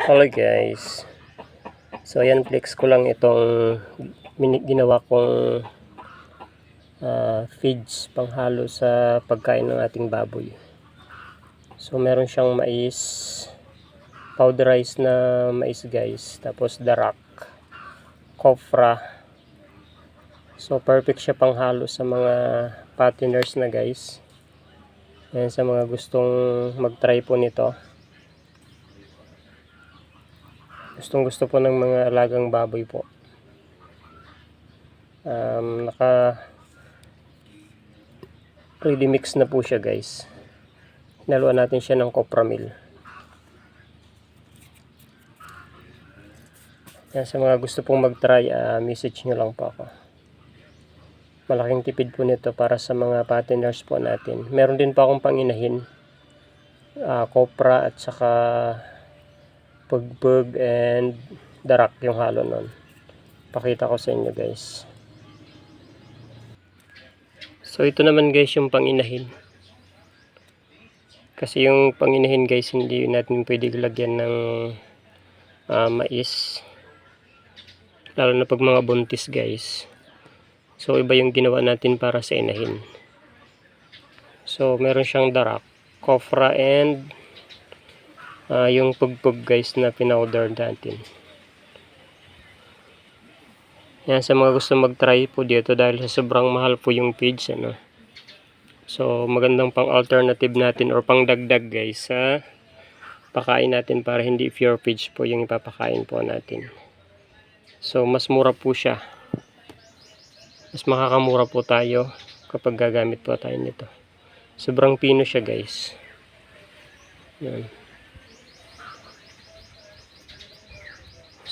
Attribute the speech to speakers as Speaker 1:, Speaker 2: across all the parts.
Speaker 1: Hello guys. So ayan flex ko lang itong ginawa kong ah, feeds panghalo sa pagkain ng ating baboy. So meron siyang mais, powderized na mais guys, tapos darak, kopra. So perfect siya panghalo sa mga patiners na guys. Ayan sa mga gustong mag-try po nito. Gustong gusto po ng mga alagang baboy po. Um, naka ready mix na po siya guys. Hinaluan natin siya ng copramil. Yan sa mga gusto pong mag try uh, message nyo lang po ako. Malaking tipid po nito para sa mga patiners po natin. Meron din po akong panginahin uh, copra at saka pugbug and darak yung halo nun. Pakita ko sa inyo guys. So ito naman guys yung panginahin. Kasi yung panginahin guys hindi natin pwede lagyan ng ah, mais. Lalo na pag mga buntis guys. So iba yung ginawa natin para sa inahin. So meron siyang darak kofra and ah, yung pugpug guys na pinowder natin. Yan sa mga gusto mag try po dito dahil sa sobrang mahal po yung feeds ano. So magandang pang alternative natin or pang dagdag guys sa pakain natin para hindi pure feeds po yung ipapakain po natin. So mas mura po siya. Mas makakamura po tayo kapag gagamit po tayo nito. Sobrang pino siya guys. Yan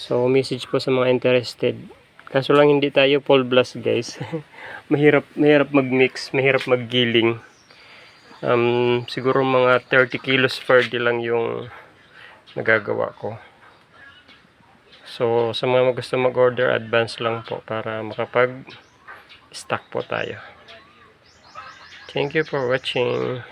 Speaker 1: So, message po sa mga interested. Kaso lang hindi tayo full blast guys. mahirap, mahirap mag-mix, mahirap mag-giling. Um, siguro mga 30 kilos per day lang yung nagagawa ko. So, sa mga gusto mag-order, advance lang po para makapag-stock po tayo. Thank you for watching.